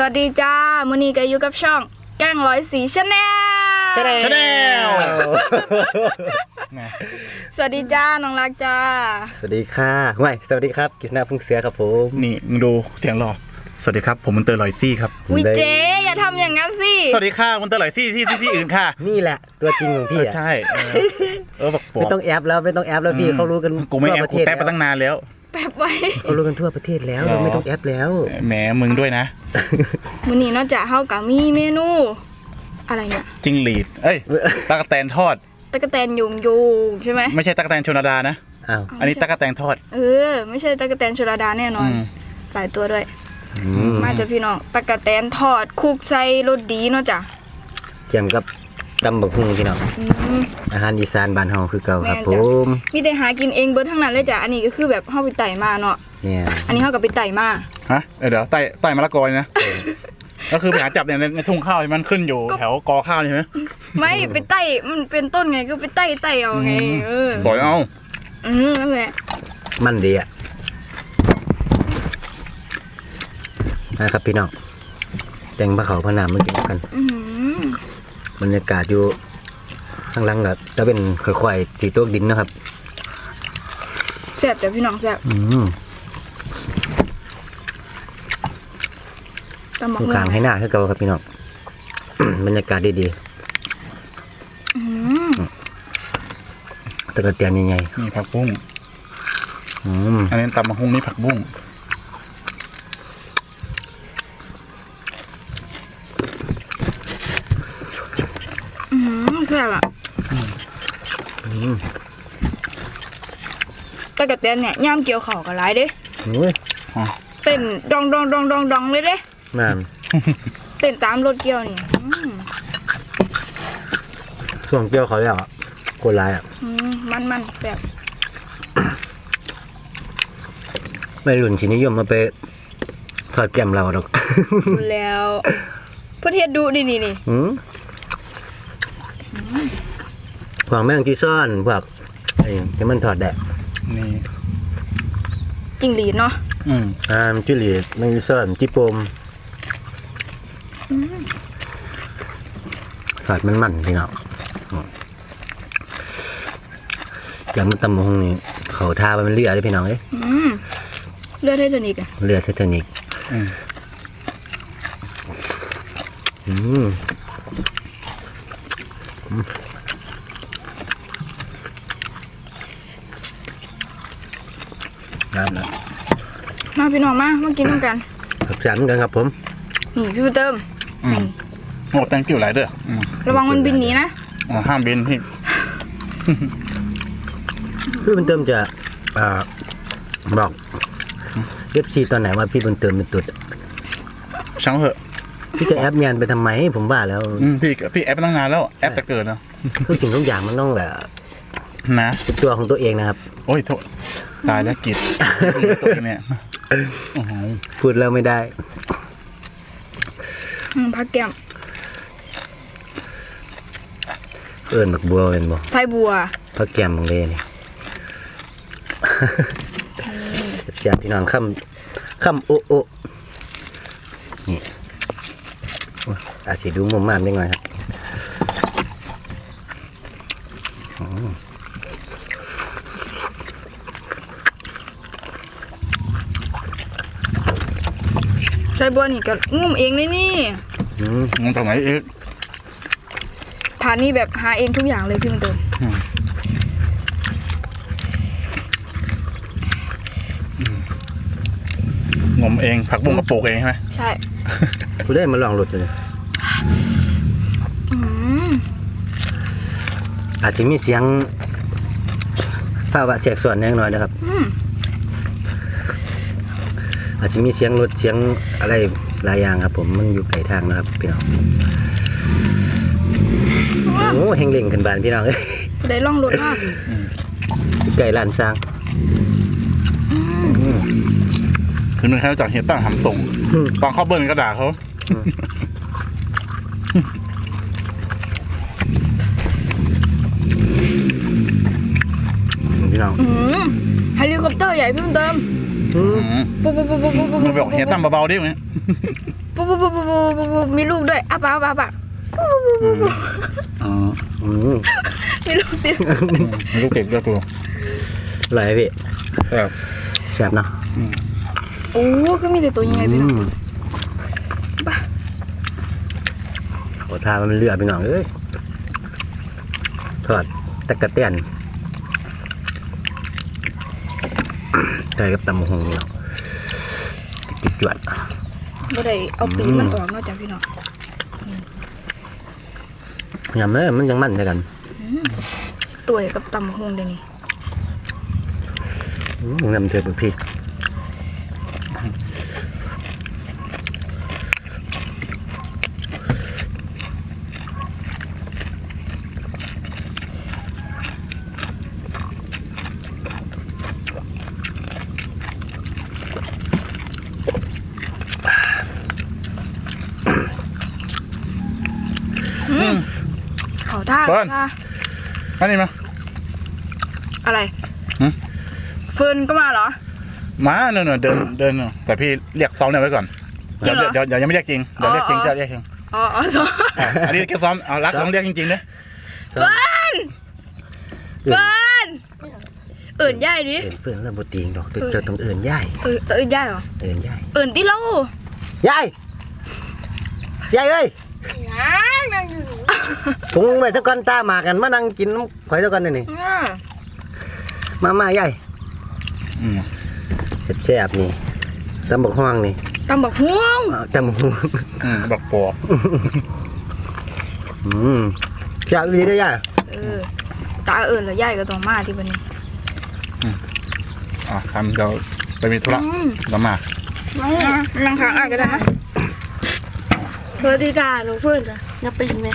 สวัสดีจ้ามือนี้ก็อยู่กับช่อง แกล้งร้อยสีชาแนลชาแนลชาแนลสวัสดีจ้า น้องรักจ้า สวัสดีค่ะไม่สวัสดีครับกิษณาพึ่งเสือครับผมนี่มึงดูเสียงหล่อสวัสดีครับ ผมมันเตอร์ลอยซี่ครับวิได้เจอย่าทำอย่างนั้นสิ สวัสดีค่ะมันเตอร์ลอยซี่ที่ที่ที่อื่นค่ะ นี่แหละ ตัวจริงของพี่เอออะใช่เออเออบอกบไม่ต้องแอปแล้วไม่ต้องแอปแล้วพี่เขารู้กันกูไม่แอบทั่วประเทศกูแตะไปตั้งนานแล้วแป๊บไว้เขารู้กันทั่วประเทศแล้วหรอเราไม่ต้องแอปแล้วแหมมึงด้วยนะมือนี้นอกจากเฮากับมีเมนู อะไรเนี่ยจิงหลีดเอ้ยตะกแตนทอดตะกะแตนยุงยูงใช่ไหมไม่ใช่ตะกแตนชนดานะอ้าวอันนี้ตะกแตนทอด เออ ไม่ใช่ตะกะแตนชลาดาแน่นอนอืมหลายตัวด้วยอืมมาจากพี่น้องตะกะแตนทอดคลุกใส่รสดีเนาะจ้ะเกี่ยมกับ ตำบักหุ่งพี่น้องอืมอาหารอีสานบ้านเฮาคือเก่าครับแม่นผจ้ะมมีแต่หากินเองเบิดทั้งนั้นเลยจ้ะอันนี้ก็คือแบบเฮาไปไต่มาเนาะเนี่ยอันนี้เฮากับไปไต่มาฮะเออเดี๋ยวไต่ไต่มะละกอยนะก็คือไปหาจับเนี่ยในในทุ่งข้าวที่มันขึ้นอยู่แถวกอข้าวใช่ไหมไม่ไปไต่มันเป็นต้นไงก็ไปไต่ไต่เอาไงเออสอยเอาอืมนั่นแหละมันดีอะนะครับพี่น้องแจงพระเขาพระนามมากินกันอืม บรรยากาศอยู่ข้างหล่างก็จะเป็นค่อยๆจีตัวดินนะครับแซ่บจ้ะพี่น้องแซ่บอืมตำบักตรงหุ่กลางให้หน้าคือเก่าครับพี่น้อง บรรยากาศดีอืมๆตะกะเตียนใหญ่นี่ผักบุ้งๆอืมอันนี้ตำมะฮุ่งนี่ผักบุ้ง ตะกะแตนเนี่ยย่ามเกี่ยวเข่าวกับหลายเด้อุ้ยเต้นดองดองดองดองดองเลยเด้นั่นเต้นตามรถเกี่ยวนี่อืมช่วงเปรี้ยวเขาแล้วอะโคตรร้ายอะอืมมันมันแซ่บไม่รุ่นชินิยมมาไปทอดแก้มเราดอกดูแล้วเพื่อเทียดดูนี่นี่นี่อืม พวกแมงจีซ่อนพวกไอ้ที่มันถอดแดดนี่จิงหรีดเนาะอืมอ่ามจิหลีดแมงจีซ่อนจิโปมถอดมันมันพี่น้องอืมอย่างมันตำมะฮงนี่เขาทาไปมันเลือดเลยพี่น้องเอ้ยอืมเลือดให้เทานิกอะเลือดเทคนิคอืมอืมน้ำนะ มา พี่น้องมามากินด้วยกันผักสามเหมือนกันครับผม นี่พี่บุญเติมอืมโอ้แตงกิ้วหลายเด้ออืมระวังมันบินหนีนะอ๋อห้ามบินพี่พี่บุญเติมจะอ่าบอกเอฟซีตอนไหนว่าพี่บุญเติมเป็นตุดช่างเหอะพี่จะแอปงานไปทำไมผมว่าแล้วอืมพี่พี่แอปไปตั้งนานแล้วแอปแต่เกิดแล้วทุกสิ่งทุกอย่างมันต้องแบบนะเป็นตัวของตัวเองนะครับ โอ้ยโทษ ตายแล้วกิจอยู่ในตัวเองเนี่ยโอ้โหพูดแล้วไม่ได้ อืมพักแก้มเอิญบักบัวเป็นบ่ไทยบัว พระแกมของเลนี่ เสียพี่น้องคำคำโอะโอะนี่โอ้ยอาจจะดูมุมมามได้หน่อยครับ บัวนี่ก็งุ่มเองเลยนี่อืมมันตรงไหนเอ๊ะทานนี่แบบหาเองทุกอย่างเลยพี่บุญเติมงมเองผักบุ้งกระปุกเองใช่ไหมใช่ผู้ได้มาลองรถเลยอืมอาจจะมีเสียงภาวะเสียกส่วนแน่น้อยนะครับ อืมอาจจะมีเสียงรถเสียงอะไรหลายอย่างครับ ผมมันอยู่ไกลทางนะครับพี่น้องโอ้เฮงเล่งขึ้นบานพี่น้องเอ้ยได้ล่องรถมากอยู่ไกลลานสร้างคือมันแค่รู้จากเฮียตั้งหำตรงอืมตอนเขาเบิ้ลก็ด่าเขาพี่น้องอืมเฮลิคอปเตอร์ใหญ่พี่บุญเติมอืมอืม ปุ๊บปุ๊บปุ๊บปุ๊บปุ๊บปุ๊บมันบอกเฮียตั้มเบาๆดิมึงปุ๊บปุ๊บปุ๊บปุ๊บปุ๊บปุ๊บมีลูกด้วยอะป่ะป่ะป่ะอืมอืมมีลูกติดม่รู้เก็บด้วยกูอร่อยพี่เออแซ่บนะโอ้ก็มีแต่ตัวยังไงพี่น้องอืมโอ้ทามันเลือดพี่น้องเอ้ยทอดตะกะเตียน ใส่กับตำบักหงนี่เนาะจุดจวดบ่ได้เอาปีกมันออกนอกจากพี่น้องยำเลยมันยังมันใช่กันตัวกับตำหงเดี๋ยวนี้อืมนำเธอไปพ เขาท่าเฟิร์นท่าอันนี้มา อะไรหึ เฟิร์นก็มาเหรอ มาเนอะเดินเดินเนอะแต่พี่เรียกซ้อมเนี่ยไว้ก่อนจริเดี๋ยวงเหรอเดี๋ยวเดี๋ยวยังไม่เรียกจริงเดี๋ยวเรียกจริงอ๋อ จะเรียกจริงอ๋ออ๋อสองอะอันนี้แค่ซ้อมเอารักลองเรียกจริงๆเลยเฟิร์นเฟิร์นเอิ่นย่ายดิเอินเฟิร์นแล้วบติงดอกเจอต้องเอินย่ายเออเอิ่นย่ายเหรอเอินย่ายเอิ่นที่เล่าย่ายย่ายเอ้ยนั่งอยู่ ถุงไปสักก้อนตาหมากันมานั่งกินน้ำข่อยสักก้อนนี่นี่อ่ามามาย่ายอืมแซ่บๆนี่ตำบักฮวงนี่ตำบักห่วงอ้าวตำบักฮวงอืมบอกปอบอืมแซ่บดีเด้อย่ายเออตาเอิ่นแล้วย่ายก็ต้องมาที่วันนี้อะทำเดี๋ยวไปมีธุระอืมแล้วมานั่งข้างอะก็ได้นะสวัสดีจ้าหนูเพื่อนจ้ะนับไปเห็นไหม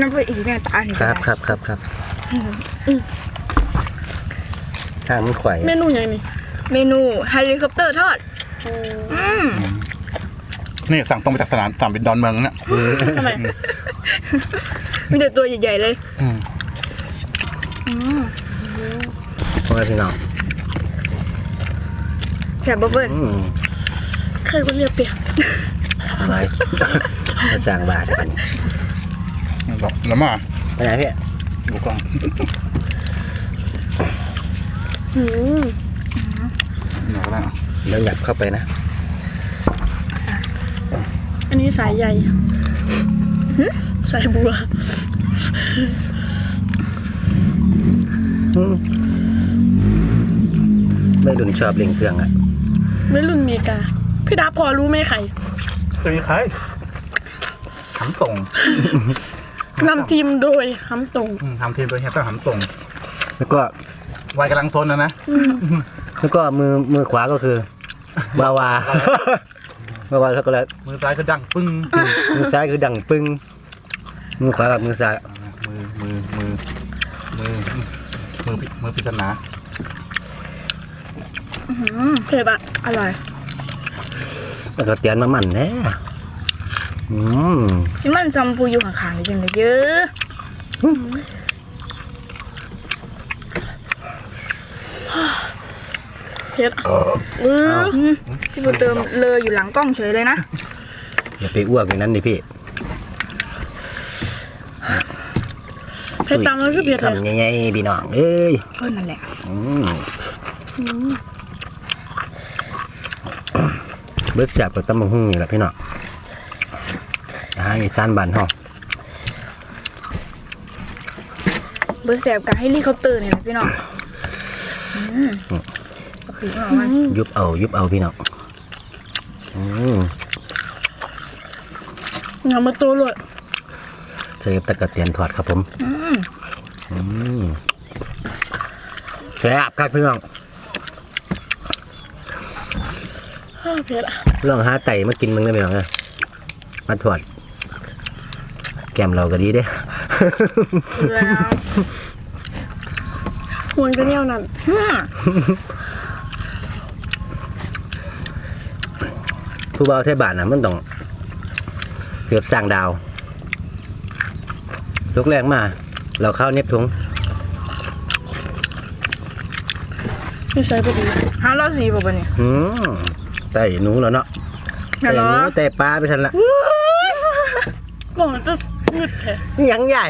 นั่งไปอีกแม่ตานี่คก็รับได้ครับครับครับทางมันข่อยเมนูอย่างนี้เมนูเฮลิคอปเตอร์ทอดอืมนี่สั่งตรงมาจากสนามสนามบินดอนเมืองเนี่ยทำไมมีแต่ตัวใหญ่ๆเลยอืมอืมพ่อแม่พี่น้องแซ่บบ่เฟิร์นอืมเคยคนเรียกเปียกอะไรมาสร้างบาทกันบอกแล้วมาไปไหนพี่ดูกล้องหืมเดี๋ยวก็ได้อะเดี๋ยวหยับเข้าไปนะ อันนี้สายใหญ่สายบัวอืมไม่ดุนชอบเล่งเครื่องอะไม่รุ่นเมกา พี่ดาพอรู้ไหมใครเคยใครหำตรง นำทีมโดยฮัมตรงอืมทำทีมโดยเฮียตั้งหำตรงแล้วก็วัยกำลังซนนะนะแล้วก็มือมือขวาก็คือวาวาวาวาช็อกโกแลตมือซ้ายคือดังปึ้งมือซ้ายคือดังปึ้งมือขวากับมือซ้ายมือมือมือมือมือมือพิจารณาเผ็ดอะอร่อยแล้วก็เตียนมาหมั่นแน่ อืมซิมันซอมพูอยู่ข้างๆนี่จังเลยเยอะเผ็ดอะเอออืมพี่บุญเติมเลออยู่หลังกล้องเฉยเลยนะ อย่าไปอ้วกอย่างนั้นดิพี่เผ็ดตามแล้วคือเผ็ดเลยทำยังไงพี่น้องเอ้ยก็นั่นแหละอืมเบิดแสบกับตำบักหุ่งนี่แหละพี่น้องอาหารอีสานบ้านเฮาเบอร์แสบกับเฮลิคอปเตอร์นี่แหละพี่น้องอืมก็คือว่ามันยุบเอายุบเอาพี่น้องอืมอย่ามาตัวเลยใส่กับตะกะเตียนทอดครับผมอืมอืมแซ่บครับพี่น้องอ้าวเผ็ดอะ ลองหาไต่มากินมึงได้ไหมน้องนะมาทอด แกมเราก็ดีเด้แล้วห่วงจะเนี่ยวนั่นอืมผู้บ่าวไทยบ้านน่ะมันต้องเกือบสร้างดาว ยกแรงมา เราเข้าเน็บถุงนิสัยบ่ดีหาเราสีบ่บัดนี้อืมไต่หนูแล้วเนาะฮัไต่ลโหลหนูไต่ปลาไปทันละ บอกมันจะ งึดแท้หยังใหญ่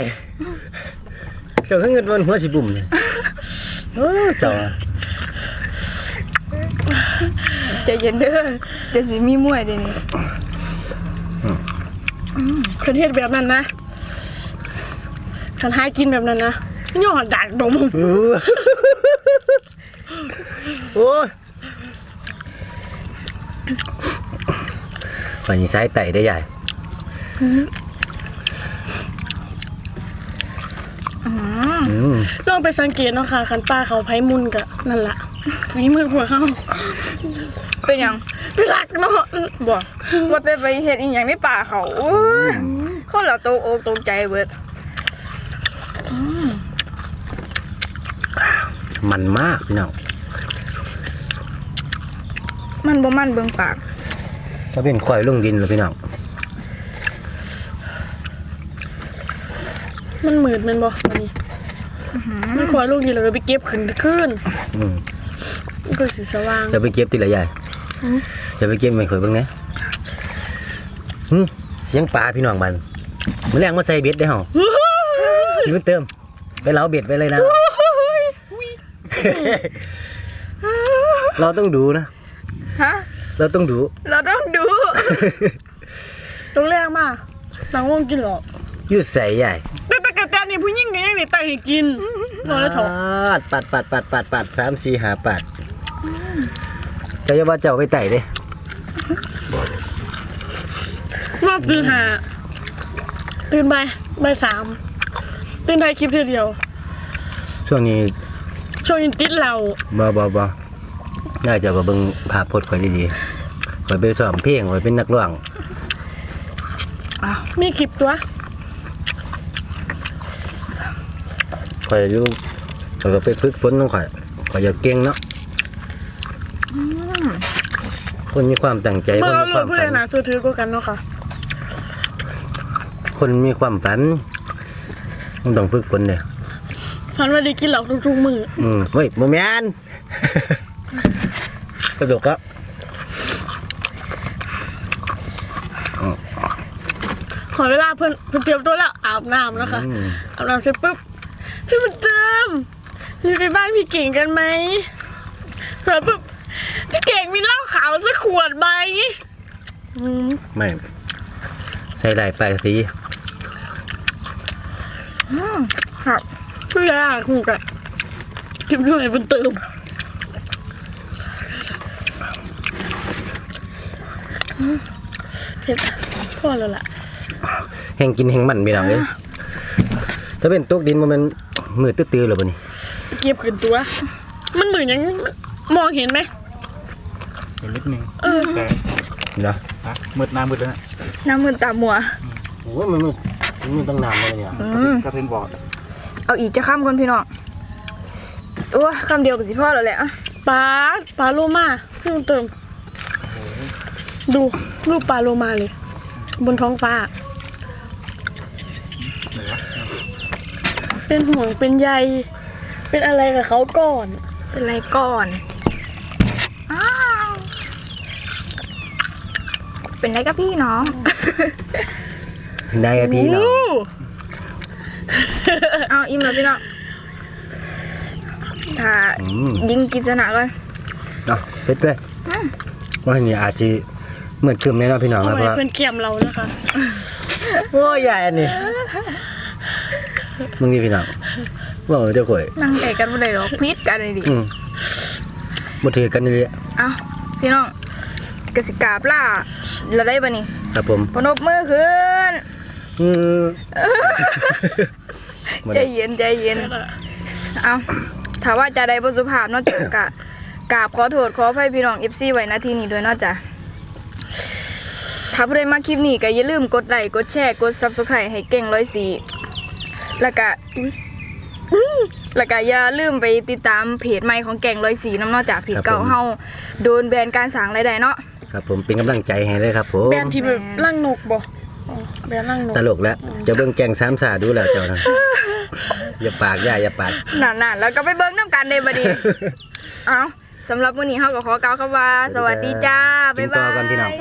เจ้าขึ้นเงินบนหัวสิบุ่มเนี่ยเออเจ้าใจเย็นเด้อเดี๋ยวสิมีมวยเดี๋ยวนี้คันเฮ็ดแบบนั้นนะคันหากินแบบนั้นนะย่อดักดมเออโอ้ยฝ่ายนี้ใช้ไต่ได้ใหญ่ อืม ลองไปสังเกตเนาะค่ะคันป้าเขาไผมุนกะนั่นล่ะฝีมือพวกเขาเป็นหยังเป็นหลักเนาะบ่ว่าแต่ไปเฮ็ดอีหยังในป่าเขาโอ้ยเขาเหล่าตกอกตกใจเบิดมันมากพี่น้องมันบ่มันเบิ่งปากถ้าเป็นควายลงดินเลยพี่น้องมันมืดแมันบ่อันนี้ มันขวาลูกนี่แล้วก็ไปเก็บขึ้นขึ้นอืมมันก็สิสว่างจะไปเก็บทีละใหญ่จะไปเก็บไม่ค่อยเบิ่งนะหึเสียงปลาพี่น้องมันมันแรงมาใส่เบ็ดได้เหรอพี่มันเติม ไปเล้าเบ็ดไปเลยนะ เราต้องดูนะ ฮะเราต้องดู เราต้องดูตรงแรกมาหนังวงกินหรอกยืดใส่ใหญ่ ได้ไตให้กินนอนแล้วเถอะปัดปัดปัดปัดปัดสามสี่หาปัดเจ้าอย่าว่าเจ้าไปไต่เด้รอบตื่นหาตื่นไปบ่ายสามตื่นไทยคลิปเดียวเดียวช่วงนี้ช่วงอินติดเราบ่บ่บ่น่าจะมาเบิ่งภาพพจน์ข่อยดีๆข่อยไปสอบเพลงข่อยเป็นนักร้อง มีคลิปตัว ข่อยอยู่ข่อยก็ไปฝึกฝนของข่อยข่อยอยากเก่งเนาะคนมีความตั้งใจเมื่คอนเรามีเลืคอวากมผู้ฝัใดนหนาตัวถือกว่ากันเนาะค่ะ คนมีความฝันมันต้องฝึกฝนเด้ฝันว่าได้กินเหล้าทุกๆมื้ออืมเฮ้ยบ่แม่น กระดกครับขอเวลาเพิ่นเพิ่นเตรียมตัวแล้วอาบน้ำแล้วค่ะอืมอาบน้ำเสร็จปุ๊บ พี่มันเติมรีบไปบ้านพี่เก่งกันไหมเสร็จปุ๊บพี่เก่งมีเหล้าขาวสักขวดไหมอืมไม่ ใส่ได้ไปสีครับพี่ยาคู่กันกินด้วยเพิ่นเติมอืมเผ็ดพอแล้วล่ะ แห่งกินแห่งมันพี่น้องเอ้ยถ้าเป็นตกดินบ่แม่น มือตื้อๆแล้วบ่นี่เก็บขึ้นตัว มันเหมือนยังมองเห็นไหมเดี๋ยวนิดนึงเออแต่เนาะนะมืดหน้ามืดแล้วนะน้ำมือตามัว โอ้ยมันมันมันต้องน้ำเลยเนี่ยอืม กระเทนบอกเอาอีกจะข้ามคนพี่น้องโอ้ยคำเดียวกับสิพ่อแล้วแหละอะปลาปลาโลมาเพิ่มเติม ดูรูปปลาโลมาเลย บนท้องฟ้า เป็นห่วงเป็นใย เป็นอะไรกับเขาก่อน เป็นไรก่อน อ้าว เป็นไรกับพี่น้องได้อะพี่น้องอู้เอาอิ่มแล้วพี่น้องถ้าอืม ยิงกิจนะก่อนเนาะเผ็ดเลยว่านี่อาจจะเหมือนคืมแน่เนอนพี่น้องเอานะเพไว้ราะว่าเพื่อนเกียมเรานะคะ โอ้ยใหญ่อันนี้ มึงนี่พี่น้องว่าเจ้าข่อยนั่งไก่กันบ่ได้หรอกพิษกันเลยดิอืมบ่ถือกันนี่แหละเอาพี่น้องกสิกราบล่าเราได้ปะนี่ครับผมพนบมือขึ้นอืมใจเย็นใจเย็นเอาถามว่าจะได้บทสุภาพเนอกจากกะกราบขอโทษขออภัยพี่น้อง FC ไว้นาทีนี้ด้วยเนอกจากถ้าผู้ใดมาคลิปนี้ก็อย่าลืมกดไลค์กดแชร์กด Subscribe ให้เก่งร้อยสี แล้วก็อื้อแล้วก็อย่าลืมไปติดตามเพจใหม่ของแก่งร้อยสีน้ำเนอกจากเพจเก่าเฮาโดนแบนการสั่งรายได้เนาะครับผมเป็นกำลังใจให้เลยครับผมแบรนด์ที่แบบร่างนกบ่อ๋อแบรนด์ร่างนกตลกแล้วจะเบิ่งแกงสามสาดูแล้วเจ้านะอย่าปากย่าอย่าปากนั่นๆแล้วก็ไปเบิ่งน้ำกันเด้บัดนี้เอาสำหรับวันนี้เฮาก็ขอกล่าวคำว่า สวัสดีจ้ากิบ๊านยต่บาอก่อนพี่น้องย